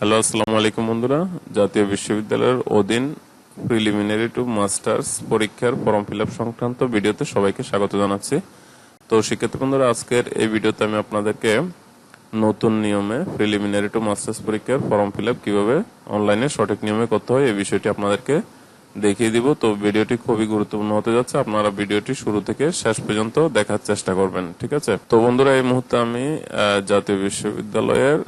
Hello, আসসালামু আলাইকুম বন্ধুরা। জাতীয় বিশ্ববিদ্যালয়ের অধীন প্রিলিমিনারি টু মাস্টার্স পরীক্ষার ফর্ম ফিল সংক্রান্ত ভিডিওতে সবাইকে স্বাগত জানাচ্ছি। তো শিক্ষার্থী বন্ধুরা, আজকের এই ভিডিওতে আমি আপনাদেরকে নতুন নিয়মে প্রিলিমিনারি টু মাস্টার্স পরীক্ষার ফর্ম ফিল আপ কীভাবে অনলাইনে সঠিক নিয়মে করতে হয়, এই বিষয়টি আপনাদেরকে দেখিয়ে দিব। তো ভিডিওটি খুবই গুরুত্বপূর্ণ হতে যাচ্ছে, আপনারা ভিডিওটি শুরু থেকে শেষ পর্যন্ত দেখার চেষ্টা করবেন, ঠিক আছে? তো বন্ধুরা, এই মুহূর্তে আমি জাতীয় বিশ্ববিদ্যালয়ের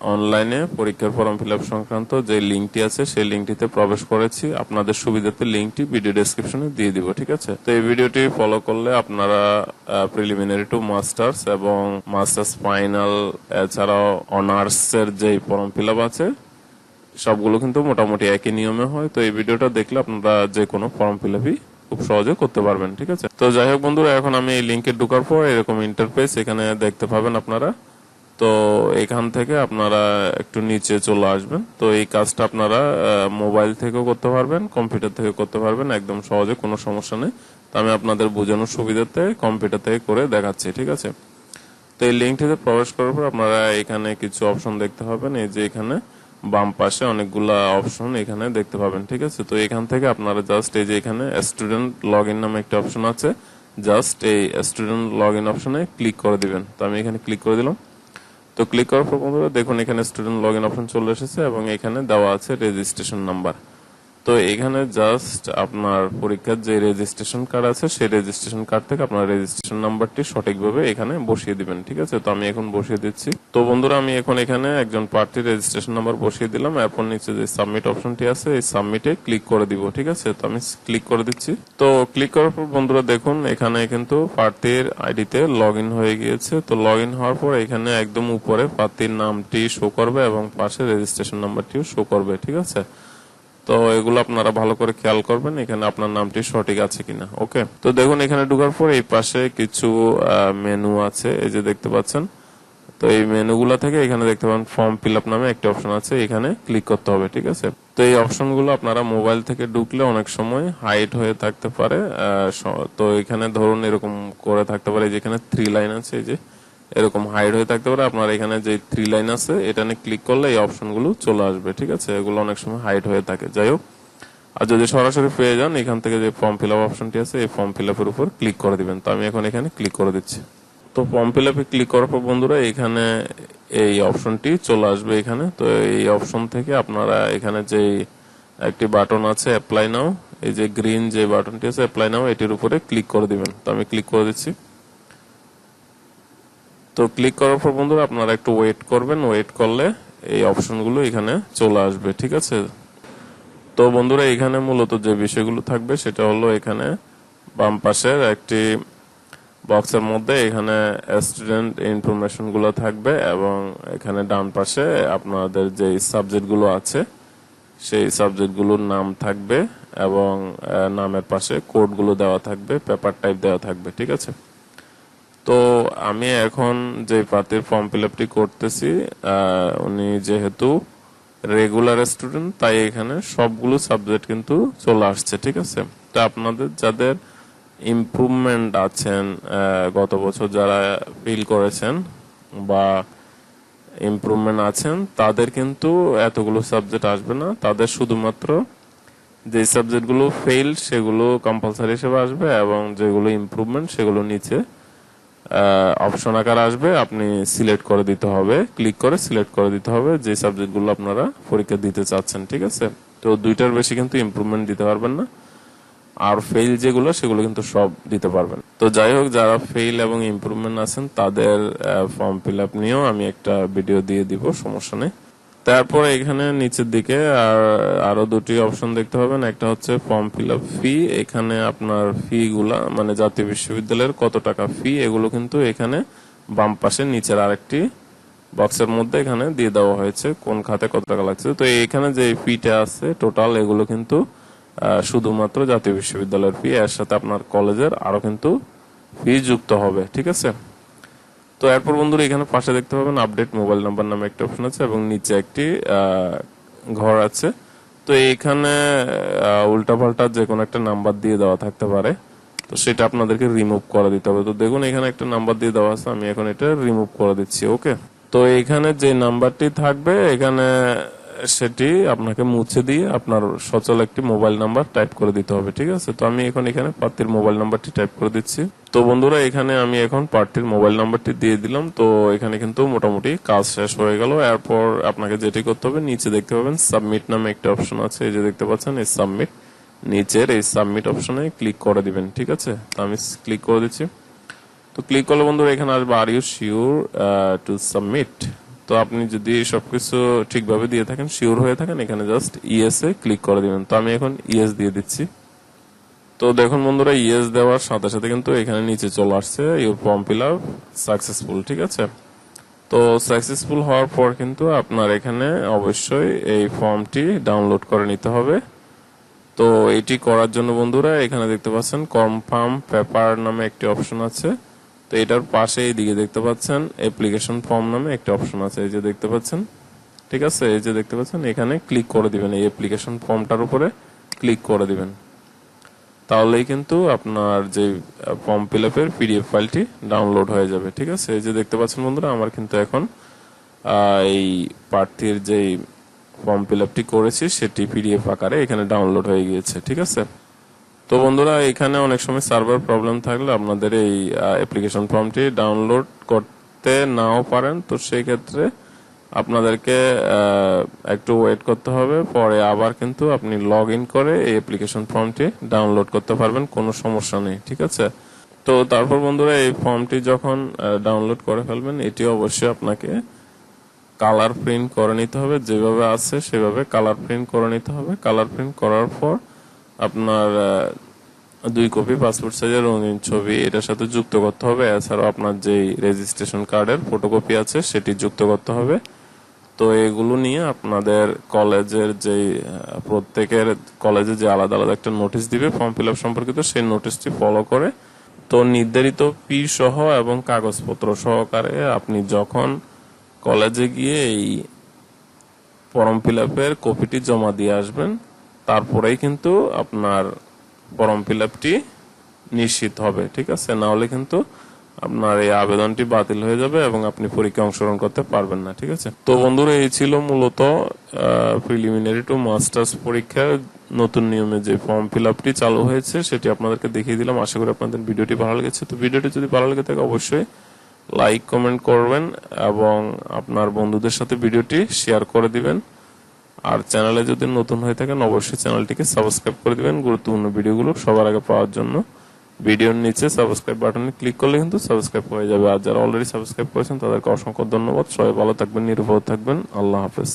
অনলাইনে পরীক্ষার ফর্ম ফিল সংক্রান্ত যে লিঙ্কটি আছে, সেই লিঙ্কটিতে প্রবেশ করেছি। আপনাদের সুবিধাতে লিঙ্কটি ভিডিও ডেসক্রিপশনে দিয়ে দিব, ঠিক আছে? তো এই ভিডিওটি ফলো করলে আপনারা প্রিলিমিনারি টু মাস্টার্স এবং মাস্টার্স ফাইনাল এছাড়াও অনার্স এর যে ফর্ম ফিল আছে, সবগুলো কিন্তু মোটামুটি একই নিয়মে হয়। তো এই ভিডিওটা দেখলে আপনারা যে কোনো ফর্ম ফিল আপই খুব সহজে করতে পারবেন, ঠিক আছে? তো যাই হোক বন্ধুরা, এখন আমি এই লিঙ্কে ঢোকার পর এরকম ইন্টারফেস এখানে দেখতে পাবেন আপনারা। তো এখান থেকে আপনারা একটু নিচে চলে আসবেন। তো এই কাজটা আপনারা মোবাইল থেকেও করতে পারবেন, কম্পিউটার থেকে করতে পারবেন, একদম সহজে, কোনো সমস্যা নেই। তো আমি আপনাদের বোঝানোর সুবিধাতে কম্পিউটার থেকে করে দেখাচ্ছি, ঠিক আছে? তো এই লিঙ্কটিতে প্রবেশ করার পর আপনারা এখানে কিছু অপশন দেখতে পাবেন। এই যে এখানে বাম পাশে অনেকগুলা অপশন এখানে দেখতে পাবেন, ঠিক আছে? তো এখান থেকে আপনারা জাস্ট এই যে এখানে স্টুডেন্ট লগ ইন নামে একটা অপশন আছে। জাস্ট এই স্টুডেন্ট লগ ইন অপশনে ক্লিক করে দিবেন। তো আমি এখানে ক্লিক করে দিলাম। তো ক্লিক করার পর বন্ধুরা দেখুন এখানে স্টুডেন্ট লগ ইন অপশন চলে এসেছে এবং এখানে দেওয়া আছে রেজিস্ট্রেশন নাম্বার তো এখানে জাস্ট আপনার পরীক্ষার যে রেজিস্ট্রেশন কার্ড আছে, সেই রেজিস্ট্রেশন কার্ড থেকে আপনার রেজিস্ট্রেশন নাম্বারটি সঠিকভাবে এখানে বসিয়ে দিবেন, ঠিক আছে? তো আমি এখন বসিয়ে দিচ্ছি। তো বন্ধুরা, আমি এখন এখানে একজন প্রার্থীর রেজিস্ট্রেশন নাম্বার বসিয়ে দিলাম। এরপর নিচে যে সাবমিট অপশনটি আছে, এই সাবমিটে ক্লিক করে দিব, ঠিক আছে? তো আমি ক্লিক করে দিচ্ছি। তো ক্লিক করার পর বন্ধুরা, দেখুন, এখানে কিন্তু প্রার্থীর আইডিতে লগ হয়ে গিয়েছে। তো লগ হওয়ার পর এখানে একদম উপরে প্রার্থীর নামটি শো করবে এবং পাশে রেজিস্ট্রেশন নাম্বারটিও শো করবে, ঠিক আছে? তো এগুলো আপনারা ভালো করে খেয়াল করবেন, এখানে আপনার নামটি সঠিক আছে কিনা। ওকে, তো দেখুন এখানে ঢোকার পর এই পাশে কিছু মেনু আছে, এই যে দেখতে পাচ্ছেন। তো এই মেনুগুলো থেকে এখানে দেখতে পাবেন ফর্ম ফিল আপ নামে একটা অপশন আছে, এখানে ক্লিক করতে হবে, ঠিক আছে? তো এই অপশনগুলো আপনারা মোবাইল থেকে ঢুকলে অনেক সময় হাইট হয়ে থাকতে পারে তো এখানে ধরুন এরকম করে থাকতে পারে যেখানে থ্রি লাইন আছে, এই যে এরকম হাইড হয়ে থাকতে পারে। আপনার এখানে যে থ্রি লাইন আছে, এটা নিয়ে ক্লিক করলে এই অপশনগুলো চলে আসবে, ঠিক আছে? এগুলো অনেক সময় হাইড হয়ে থাকে। যাই হোক, আর যদি সরাসরি পেয়ে যান, এখান থেকে যে ফর্ম ফিল আপ অপশনটি আছে, এই ফর্ম ফিল আপের উপর ক্লিক করে দিবেন। তো আমি এখন এখানে ক্লিক করে দিচ্ছি। তো ফর্ম ফিল আপে ক্লিক করার পর বন্ধুরা, এখানে এই অপশনটি চলে আসবে এখানে। তো এই অপশন থেকে আপনারা এখানে যে একটি বাটন আছে অ্যাপ্লাই নাও এই যে গ্রিন যে বাটনটি আছে অ্যাপ্লাই নাও এটির উপরে ক্লিক করে দিবেন। তো আমি ক্লিক করে দিচ্ছি। তো ক্লিক করার পর বন্ধুরা আপনারা একটু ওয়েট করবেন ওয়েট করলে এই অপশনগুলো এখানে চলে আসবে, ঠিক আছে? তো বন্ধুরা এখানে মূলত যে বিষয়গুলো থাকবে সেটা হলো এখানে বাম পাশের একটি বক্সের মধ্যে এখানে স্টুডেন্ট ইনফরমেশনগুলো থাকবে এবং এখানে ডান পাশে আপনাদের যে সাবজেক্টগুলো আছে, সেই সাবজেক্টগুলোর নাম থাকবে এবং নামের পাশে কোডগুলো দেওয়া থাকবে পেপার টাইপ দেওয়া থাকবে, ঠিক আছে? তো আমি এখন যে প্রার্থীর ফর্ম ফিল আপটি করতেছি উনি যেহেতু রেগুলার স্টুডেন্ট তাই এখানে সবগুলো সাবজেক্ট কিন্তু চলে আসছে, ঠিক আছে? তো আপনাদের যাদের ইমপ্রুভমেন্ট আছেন গত বছর যারা ফিল করেছেন বা ইমপ্রুভমেন্ট আছেন, তাদের কিন্তু এতগুলো সাবজেক্ট আসবে না। তাদের শুধুমাত্র যে সাবজেক্টগুলো ফেল সেগুলো কম্পালসারি হিসেবে আসবে এবং যেগুলো ইমপ্রুভমেন্ট সেগুলো নিচে অপশন আকার আসবে, আপনি সিলেক্ট করে দিতে হবে ক্লিক করে সিলেক্ট করে দিতে হবে, যে সাবজেক্টগুলো আপনারা পরীক্ষা দিতে চাচ্ছেন, ঠিক আছে? তো দুইটার বেশি কিন্তু ইমপ্রুভমেন্ট দিতে পারবেন না। আর ফেল যেগুলো, সেগুলো কিন্তু সব দিতে পারবেন। তো যাই হোক, যারা ফেল এবং ইমপ্রুভমেন্ট আছেন, তাদের ফর্ম ফিল আপ নিয়েও আমি একটা ভিডিও দিয়ে দিব, সমস্যা নেই। তারপরে এখানে নিচের দিকে আর আরও দুটি অপশন দেখতে পাবেন। একটা হচ্ছে ফর্ম ফিল আপ ফি এখানে আপনার ফি গুলা মানে জাতীয় বিশ্ববিদ্যালয়ের কত টাকা ফি এগুলো কিন্তু এখানে বাম পাশে নিচের আরেকটি বক্সের মধ্যে এখানে দিয়ে দেওয়া হয়েছে, কোন খাতে কত টাকা লাগছে। তো এখানে যে ফিটা আছে টোটাল এগুলো কিন্তু শুধুমাত্র জাতীয় বিশ্ববিদ্যালয়ের ফি এর সাথে আপনার কলেজের আরও কিন্তু ফি যুক্ত হবে, ঠিক আছে? তো এরপর বন্ধুরা এখানে পাশে দেখতে পাবেন আপডেট মোবাইল নাম্বার নামে একটা অপশন আছে এবং নিচে একটি ঘর আছে। তো এখানে উল্টাপাল্টা যে কোনো একটা নাম্বার দিয়ে দেওয়া থাকতে পারে। তো সেটা আপনাদেরকে রিমুভ করে দিতে হবে। তো দেখুন, এখানে একটা নাম্বার দিয়ে দেওয়া আছে। আমি এখন এটা রিমুভ করে দিচ্ছি ওকে তো এখানে যে নাম্বারটি থাকবে, এখানে সেটি আপনাকে মুছে দিয়ে আপনার সচল একটি মোবাইল নাম্বার টাইপ করে দিতে হবে, ঠিক আছে? তো আমি এখন এখানে প্রার্থীর মোবাইল নাম্বারটি টাইপ করে দিচ্ছি। তো বন্ধুরা, এখানে আমি এখন প্রার্থীর মোবাইল নাম্বারটি দিয়ে দিলাম। তো এখানে কিন্তু মোটামুটি কাজ শেষ হয়ে গেল। এরপর আপনাকে যেটি করতে হবে, নিচে দেখতে পাবেন সাবমিট নামে একটা অপশন আছে। এই যে দেখতে পাচ্ছেন, এই সাবমিট নিচের এই সাবমিট অপশনে ক্লিক করে দিবেন, ঠিক আছে? তো আমি ক্লিক করে দিচ্ছি। তো ক্লিক করলে বন্ধুরা, এখানে আসবে are you sure to submit তো আপনি যদি সবকিছু ঠিকভাবে দিয়ে থাকেন শিওর হয়ে থাকেন, এখানে জাস্ট ইএস এ ক্লিক করে দিবেন। তো আমি এখন ইএস দিয়ে দিচ্ছি। তো দেখুন বন্ধুরা ইএস দেওয়ার সাথে সাথে কিন্তু এখানে নিচে চলে আসছে your form fill up successful ঠিক আছে? তো সাকসেসফুল হওয়ার পর কিন্তু আপনার এখানে অবশ্যই এই ফর্মটি ডাউনলোড করে নিতে হবে। তো এটি করার জন্য বন্ধুরা, এখানে দেখতে পাচ্ছেন কনফার্ম পেপার নামে একটি অপশন আছে। তো এটার পাশে এইদিকে দেখতে পাচ্ছেন অ্যাপ্লিকেশন ফর্ম নামে একটা অপশন আছে, এই যে দেখতে পাচ্ছেন। ঠিক আছে? এই যে দেখতে পাচ্ছেন, এখানে ক্লিক করে দিবেন, এই অ্যাপ্লিকেশন ফর্মটার উপরে ক্লিক করে দিবেন। তাহলেই কিন্তু আপনার যে ফর্ম ফিল আপের পিডিএফ ফাইলটি ডাউনলোড হয়ে যাবে, ঠিক আছে? এই যে দেখতে পাচ্ছেন বন্ধুরা, আমার কিন্তু এখন এই প্রার্থীর যেই ফর্ম ফিল আপটি করেছি, সেটি পিডিএফ আকারে এখানে ডাউনলোড হয়ে গিয়েছে, ঠিক আছে? তো বন্ধুরা, এখানে অনেক সময় সার্ভার প্রবলেম থাকলে আপনাদের এই অ্যাপ্লিকেশন ফর্মটি ডাউনলোড করতে নাও পারেন। তো সেই ক্ষেত্রে আপনাদেরকে একটু ওয়েট করতে হবে। পরে আবার কিন্তু আপনি লগ ইন করে এই অ্যাপ্লিকেশন ফর্মটি ডাউনলোড করতে পারবেন। কোনো সমস্যা নেই, ঠিক আছে? তো তারপর বন্ধুরা, এই ফর্মটি যখন ডাউনলোড করে ফেলবেন, এটি অবশ্যই আপনাকে কালার প্রিন্ট করে নিতে হবে। যেভাবে আছে সেভাবে কালার প্রিন্ট করে নিতে হবে। কালার প্রিন্ট করার পর আপনার দুই কপি পাসপোর্ট সাইজের রঙিন ছবি, এটার সাথে যুক্ত করতে হবে। এছাড়াও আপনার যেই রেজিস্ট্রেশন কার্ডের ফটোকপি আছে, সেটি যুক্ত করতে হবে। তো এগুলো নিয়ে আপনাদের কলেজের যে প্রত্যেকের কলেজে যে আলাদা আলাদা একটা নোটিশ দিবে ফর্ম ফিল আপ সম্পর্কিত, সেই নোটিশটি ফলো করে তো নির্ধারিত ফি সহ এবং কাগজপত্র সহকারে আপনি যখন কলেজে গিয়ে এই ফর্ম ফিল আপের কপিটি জমা দিয়ে আসবেন তারপরেই কিন্তু আপনার ফর্ম ফিল আপটি নিশ্চিত হবে, ঠিক আছে? না হলে কিন্তু আপনার এই আবেদনটি বাতিল হয়ে যাবে এবং আপনি পরীক্ষা অংশগ্রহণ করতে পারবেন না, ঠিক আছে? তো বন্ধুরা, এই ছিল মূলত প্রিলিমিনারি টু মাস্টার্স পরীক্ষার নতুন নিয়মে যে ফর্ম ফিল আপটি চালু হয়েছে, সেটি আপনাদেরকে দেখিয়ে দিলাম। আশা করি আপনাদের ভিডিওটি ভালো লেগেছে। তো ভিডিওটি যদি ভালো লেগে থাকে, অবশ্যই লাইক কমেন্ট করবেন এবং আপনার বন্ধুদের সাথে ভিডিওটি শেয়ার করে দিবেন। আর চ্যানেলে যদি নতুন হয়ে থাকেন, অবশ্যই চ্যানেলটিকে সাবস্ক্রাইব করে দিবেন। গুরুত্বপূর্ণ ভিডিওগুলো সবার আগে পাওয়ার জন্য। ভিডিওর নিচে সাবস্ক্রাইব বাটনে ক্লিক করলে কিন্তু সাবস্ক্রাইব হয়ে যাবে। আর যারা অলরেডি সাবস্ক্রাইব করেছেন, তাদেরকে অসংখ্য ধন্যবাদ। সবাই ভালো থাকবেন নিরাপদ থাকবেন। আল্লাহ হাফেজ।